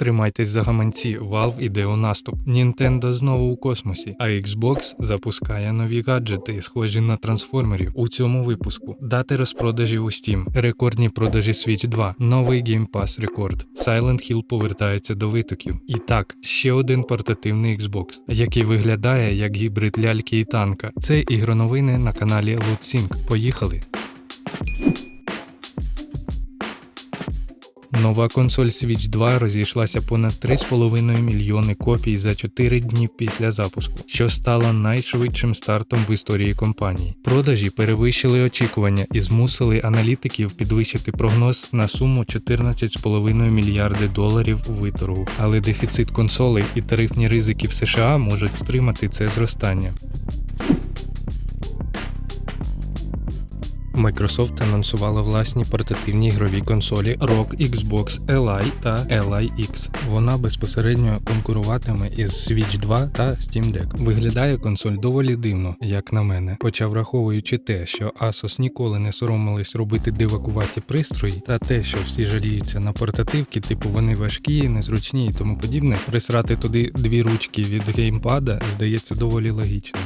Тримайтесь за гаманці, Valve іде у наступ. Nintendo знову у космосі, а Xbox запускає нові гаджети, схожі на трансформерів. У цьому випуску дати розпродажів у Steam, рекордні продажі Switch 2, новий Game Pass рекорд. Silent Hill повертається до витоків. І так, ще один портативний Xbox, який виглядає як гібрид ляльки і танка. Це ігроновини на каналі LootSync. Поїхали! Нова консоль Switch 2 розійшлася понад 3,5 мільйони копій за 4 дні після запуску, що стало найшвидшим стартом в історії компанії. Продажі перевищили очікування і змусили аналітиків підвищити прогноз на суму 14,5 мільярди доларів виторгу. Але дефіцит консолей і тарифні ризики в США можуть стримати це зростання. Microsoft анонсувала власні портативні ігрові консолі ROG Xbox Li та Li X. Вона безпосередньо конкуруватиме із Switch 2 та Steam Deck. Виглядає консоль доволі дивно, як на мене. Хоча враховуючи те, що Asus ніколи не соромились робити дивакуваті пристрої, та те, що всі жаліються на портативки, типу вони важкі, незручні і тому подібне, присрати туди дві ручки від геймпада здається доволі логічним.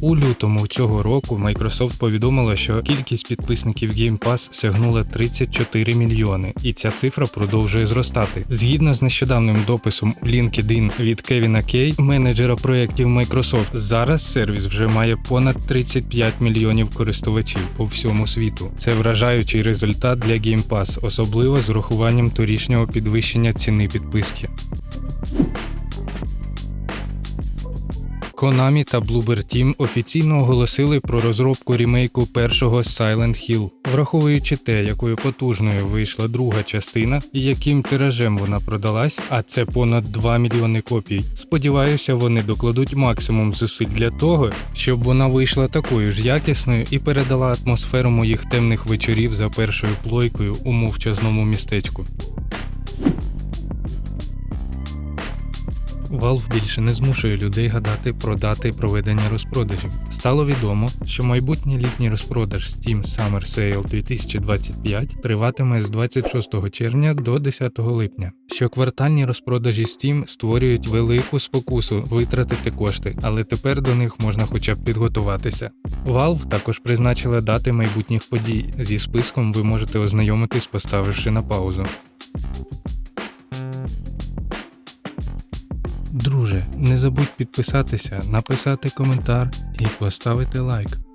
У лютому цього року Microsoft повідомила, що кількість підписників Game Pass сягнула 34 мільйони, і ця цифра продовжує зростати. Згідно з нещодавним дописом у LinkedIn від Кевіна Кей, менеджера проєктів Microsoft, зараз сервіс вже має понад 35 мільйонів користувачів по всьому світу. Це вражаючий результат для Game Pass, особливо з урахуванням торішнього підвищення ціни підписки. Konami та Bloober Team офіційно оголосили про розробку рімейку першого Silent Hill, враховуючи те, якою потужною вийшла друга частина і яким тиражем вона продалась, а це понад 2 мільйони копій. Сподіваюся, вони докладуть максимум зусиль для того, щоб вона вийшла такою ж якісною і передала атмосферу моїх темних вечорів за першою плойкою у мовчазному містечку. Valve більше не змушує людей гадати про дати проведення розпродажів. Стало відомо, що майбутній літній розпродаж Steam Summer Sale 2025 триватиме з 26 червня до 10 липня. Щоквартальні розпродажі Steam створюють велику спокусу витратити кошти, але тепер до них можна хоча б підготуватися. Valve також призначила дати майбутніх подій. Зі списком ви можете ознайомитись, поставивши на паузу. Друже, не забудь підписатися, написати коментар і поставити лайк.